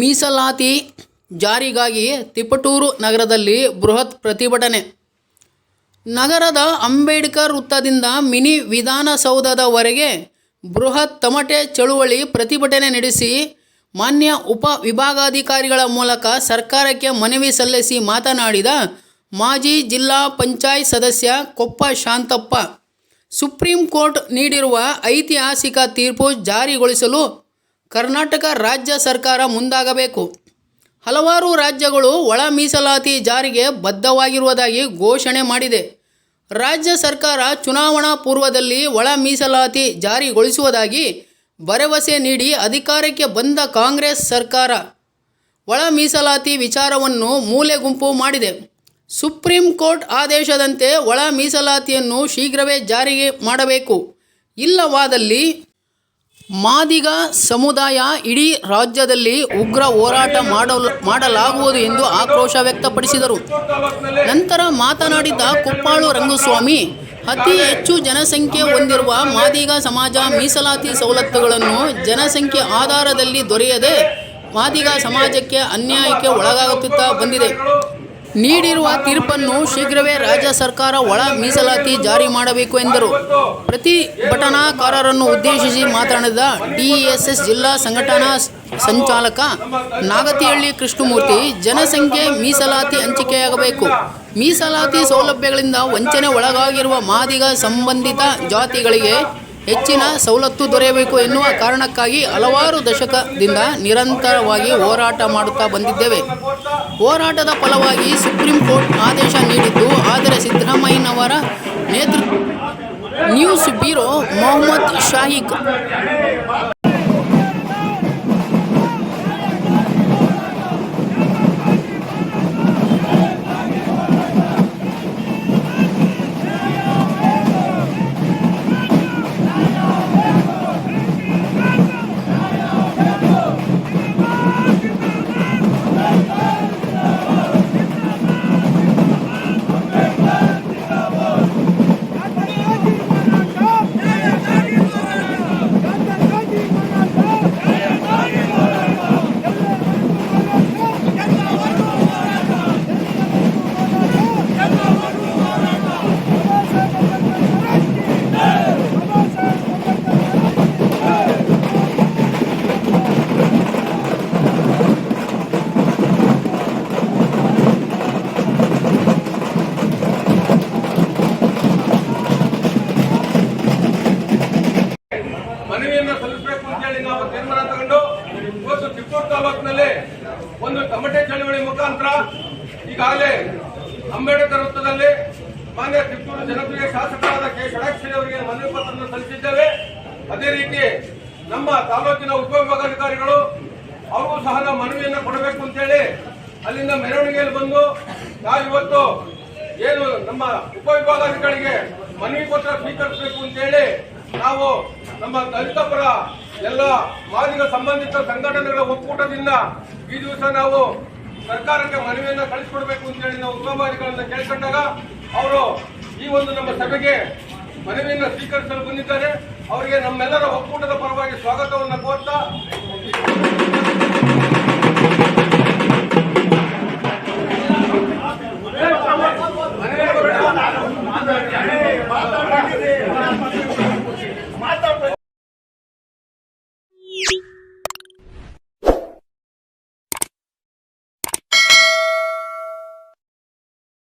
ಮೀಸಲಾತಿ ಜಾರಿಗಾಗಿ ತಿಪಟೂರು ನಗರದಲ್ಲಿ ಬೃಹತ್ ಪ್ರತಿಭಟನೆ. ನಗರದ ಅಂಬೇಡ್ಕರ್ ವೃತ್ತದಿಂದ ಮಿನಿ ವಿಧಾನಸೌಧದವರೆಗೆ ಬೃಹತ್ ತಮಟೆ ಚಳುವಳಿ ಪ್ರತಿಭಟನೆ ನಡೆಸಿ, ಮಾನ್ಯ ಉಪ ವಿಭಾಗಾಧಿಕಾರಿಗಳ ಮೂಲಕ ಸರ್ಕಾರಕ್ಕೆ ಮನವಿ ಸಲ್ಲಿಸಿ ಮಾತನಾಡಿದ ಮಾಜಿ ಜಿಲ್ಲಾ ಪಂಚಾಯತ್ ಸದಸ್ಯ ಕೊಪ್ಪ ಶಾಂತಪ್ಪ, ಸುಪ್ರೀಂ ಕೋರ್ಟ್ ನೀಡಿರುವ ಐತಿಹಾಸಿಕ ತೀರ್ಪು ಜಾರಿಗೊಳಿಸಲು ಕರ್ನಾಟಕ ರಾಜ್ಯ ಸರ್ಕಾರ ಮುಂದಾಗಬೇಕು. ಹಲವಾರು ರಾಜ್ಯಗಳು ಒಳ ಮೀಸಲಾತಿ ಜಾರಿಗೆ ಬದ್ಧವಾಗಿರುವುದಾಗಿ ಘೋಷಣೆ ಮಾಡಿದೆ. ರಾಜ್ಯ ಸರ್ಕಾರ ಚುನಾವಣಾ ಪೂರ್ವದಲ್ಲಿ ಒಳ ಮೀಸಲಾತಿ ಜಾರಿಗೊಳಿಸುವುದಾಗಿ ಭರವಸೆ ನೀಡಿ ಅಧಿಕಾರಕ್ಕೆ ಬಂದ ಕಾಂಗ್ರೆಸ್ ಸರ್ಕಾರ. ಒಳ ಮೀಸಲಾತಿ ವಿಚಾರವನ್ನು ಮೂಲೆ ಗುಂಪು ಮಾಡಿದೆ. ಸುಪ್ರೀಂ ಕೋರ್ಟ್ ಆದೇಶದಂತೆ ಒಳ ಮೀಸಲಾತಿಯನ್ನು ಶೀಘ್ರವೇ ಜಾರಿಗೆ ಮಾಡಬೇಕು. ಇಲ್ಲವಾದಲ್ಲಿ ಮಾದಿಗ ಸಮುದಾಯ ಇಡೀ ರಾಜ್ಯದಲ್ಲಿ ಉಗ್ರ ಹೋರಾಟ ಮಾಡಲು ಮಾಡಲಾಗುವುದು ಎಂದು ಆಕ್ರೋಶ ವ್ಯಕ್ತಪಡಿಸಿದರು. ನಂತರ ಮಾತನಾಡಿದ ಕುಪ್ಪಾಳು ರಂಗಸ್ವಾಮಿ, ಅತಿ ಹೆಚ್ಚು ಜನಸಂಖ್ಯೆ ಹೊಂದಿರುವ ಮಾದಿಗ ಸಮಾಜ ಮೀಸಲಾತಿ ಸವಲತ್ತುಗಳನ್ನು ಜನಸಂಖ್ಯೆ ಆಧಾರದಲ್ಲಿ ದೊರೆಯದೆ ಮಾದಿಗ ಸಮಾಜಕ್ಕೆ ಅನ್ಯಾಯಕ್ಕೆ ಒಳಗಾಗುತ್ತಾ ಬಂದಿದೆ. ನೀಡಿರುವ ತೀರ್ಪನ್ನು ಶೀಘ್ರವೇ ರಾಜ್ಯ ಸರ್ಕಾರ ಒಳ ಮೀಸಲಾತಿ ಜಾರಿ ಮಾಡಬೇಕು ಎಂದರು. ಪ್ರತಿಭಟನಾಕಾರರನ್ನು ಉದ್ದೇಶಿಸಿ ಮಾತನಾಡಿದ ಡಿಎಸ್ಎಸ್ ಜಿಲ್ಲಾ ಸಂಘಟನಾ ಸಂಚಾಲಕ ನಾಗತಿಹಳ್ಳಿ ಕೃಷ್ಣಮೂರ್ತಿ, ಜನಸಂಖ್ಯೆ ಮೀಸಲಾತಿ ಹಂಚಿಕೆಯಾಗಬೇಕು. ಮೀಸಲಾತಿ ಸೌಲಭ್ಯಗಳಿಂದ ವಂಚನೆ ಒಳಗಾಗಿರುವ ಮಾದಿಗ ಸಂಬಂಧಿತ ಜಾತಿಗಳಿಗೆ ಹೆಚ್ಚಿನ ಸವಲತ್ತು ದೊರೆಯಬೇಕು ಎನ್ನುವ ಕಾರಣಕ್ಕಾಗಿ ಹಲವಾರು ದಶಕದಿಂದ ನಿರಂತರವಾಗಿ ಹೋರಾಟ ಮಾಡುತ್ತಾ ಬಂದಿದ್ದೇವೆ. ಹೋರಾಟದ ಫಲವಾಗಿ ಸುಪ್ರೀಂ ಕೋರ್ಟ್ ಆದೇಶ ನೀಡಿದ್ದು, ಆದರೆ ಸಿದ್ದರಾಮಯ್ಯನವರ ನೇತೃತ್ವ ನ್ಯೂಸ್ ಬ್ಯೂರೋ ಮೊಹಮ್ಮದ್ ಶಾಹಿಕ್ ಇವತ್ತು ತಾಲೂಕಿನಲ್ಲಿ ಒಂದು ತಮಟೆ ಚಳವಳಿ ಮುಖಾಂತರ ಈಗಾಗಲೇ ಅಂಬೇಡ್ಕರ್ ವೃತ್ತದಲ್ಲಿ ಮಾನ್ಯ ಚಿತ್ತೂರು ಜನಪ್ರಿಯ ಶಾಸಕರಾದ ಕೆ. ಷಡಾಕ್ಷರಿ ಅವರಿಗೆ ಮನವಿ ಪತ್ರವನ್ನು ಸಲ್ಲಿಸಿದ್ದೇವೆ. ಅದೇ ರೀತಿ ನಮ್ಮ ತಾಲೂಕಿನ ಉಪವಿಭಾಗಾಧಿಕಾರಿಗಳು ಅವರು ಸಹ ನಾವು ಮನವಿಯನ್ನು ಕೊಡಬೇಕು ಅಂತೇಳಿ ಅಲ್ಲಿಂದ ಮೆರವಣಿಗೆಯಲ್ಲಿ ಬಂದು ನಾವು ಇವತ್ತು ಏನು ನಮ್ಮ ಉಪವಿಭಾಗಾಧಿಕಾರಿಗೆ ಮನವಿ ಪತ್ರ ಸ್ವೀಕರಿಸಬೇಕು ಅಂತೇಳಿ ನಾವು ನಮ್ಮ ದಲಿತ ಪರ ಎಲ್ಲ ಮಾಲಿಕ ಸಂಬಂಧಿತ ಸಂಘಟನೆಗಳ ಒಕ್ಕೂಟದಿಂದ ಈ ದಿವಸ ನಾವು ಸರ್ಕಾರಕ್ಕೆ ಮನವಿಯನ್ನ ಕಳಿಸ್ಕೊಡ್ಬೇಕು ಅಂತ ಹೇಳಿ ನಾವು ಉಪವಿಭಾಗಾಧಿಕಾರಿಗಳನ್ನ ಕೇಳ್ಕೊಂಡಾಗ ಅವರು ಈ ಒಂದು ನಮ್ಮ ಸಭೆಗೆ ಮನವಿಯನ್ನ ಸ್ವೀಕರಿಸಲು ಬಂದಿದ್ದಾರೆ. ಅವರಿಗೆ ನಮ್ಮೆಲ್ಲರ ಒಕ್ಕೂಟದ ಪರವಾಗಿ ಸ್ವಾಗತವನ್ನು ಕೋರ್ತಾ